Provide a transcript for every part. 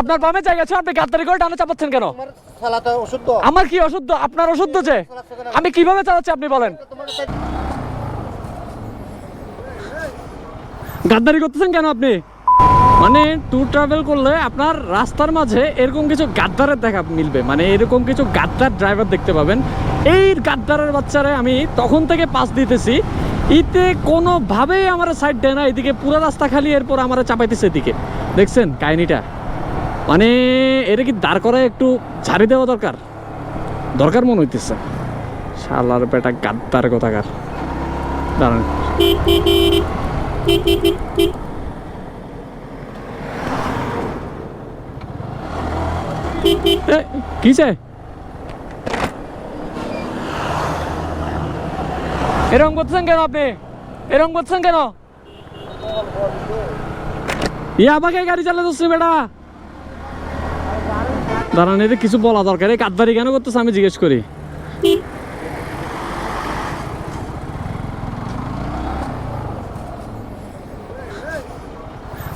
আপনার বামে জায়গা আছে আপনি গাদ্দারি করে টানা চাপাচ্ছেন কেন? আমার কি অশুদ্ধ? আপনার অশুদ্ধ যে? আমি কীভাবে চালাচ্ছি আপনি বলেন। গাদ্দারি করতেছেন কেন আপনি? মানে ট্যুর ট্রাভেল করলে আপনার রাস্তার মাঝে এরকম কিছু গাদ্দারের দেখা মিলবে। মানে এরকম কিছু গাদ্দার ড্রাইভার দেখতে পাবেন। এই গাদ্দারের বাচ্চারে আমি তখন থেকে পাস দিতেছি। ইতে কোনোভাবেই আমার সাইড দেয় না এদিকে পুরো রাস্তা খালি এরপর আমার চাপাইতেছে এদিকে। দেখছেন কাহিনিটা? মানে এটা কি দাঁড় করায় একটু ঝাড়ি দেওয়া দরকার? দরকার মনে হইতেছে। শালার বেটা গাদ্দার কথাকার। দাঁড়ান। এ, কিসে এরকম করতেছেন কেন আপনি? এরকম করতেছেন কেন? ই আমাকে গাড়ি চালাতে বেটা। দাঁড়ান এটা কিছু বলা দরকার। এই কাঠবাড়ি কেন করতেছে আমি জিজ্ঞেস করি।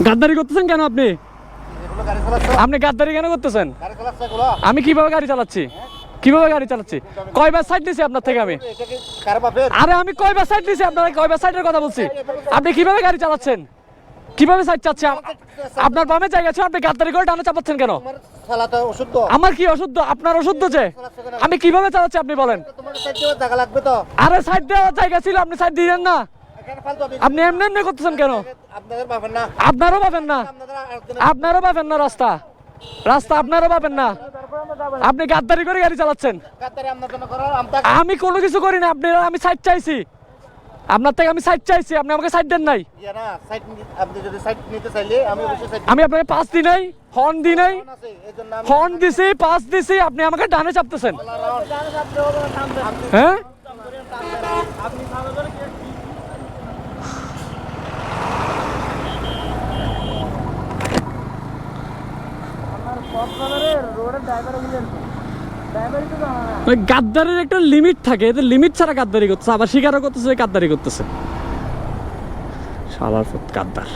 গাদ্দারি করতেছেন কেন আপনি? আপনি গাদ্দারি কেন করতেছেন? আমি কীভাবে গাড়ি চালাচ্ছি? কীভাবে গাড়ি চালাচ্ছি? কয়বার সাইড দিছি আপনার থেকে আমি? আরে আমি কয়বার সাইড দিছি? আপনার কয়বার সাইডের কথা বলছি? আপনি কীভাবে গাড়ি চালাচ্ছেন? কীভাবে সাইড চাচ্ছে? আপনার বামে জায়গা আছে আপনি গাদ্দারি করে টানা চাপাচ্ছেন কেন? আমার কি অশুদ্ধ? আপনার অশুদ্ধ যে? আমি কীভাবে চালাচ্ছি আপনি বলেন। আরে সাইড দেওয়ার জায়গা ছিল আপনি সাইড দিলেন না। আপনি এমনি এমনি করতেছেন কেন? আপনারও পাবেন না। আপনারও পাবেন না রাস্তা। রাস্তা আপনারও পাবেন না। আপনি গাদ্দারি করে গাড়ি চালাচ্ছেন। আমি কোনো কিছু করি না আপনি আমি সাইড চাইছি। আপনার থেকে আমি সাইড চাইছি আপনি আমাকে সাইড দেন নাই। ইয়া না সাইড আপনি যদি সাইড নিতে চাইলে আমি অবশ্যই সাইড আমি আপনাকে পাস দিই নাই হর্ন দিই নাই। হর্ন দিছি পাস দিছি আপনি আমাকে ডানে চাপতেছেন। হ্যাঁ? ওই গাদ্দারের একটা লিমিট থাকে এদের লিমিট ছাড়া গাদ্দারি করতেছে, আবার স্বীকারও করতেছে গাদ্দারি করতেছে। সালার গাদ্দার।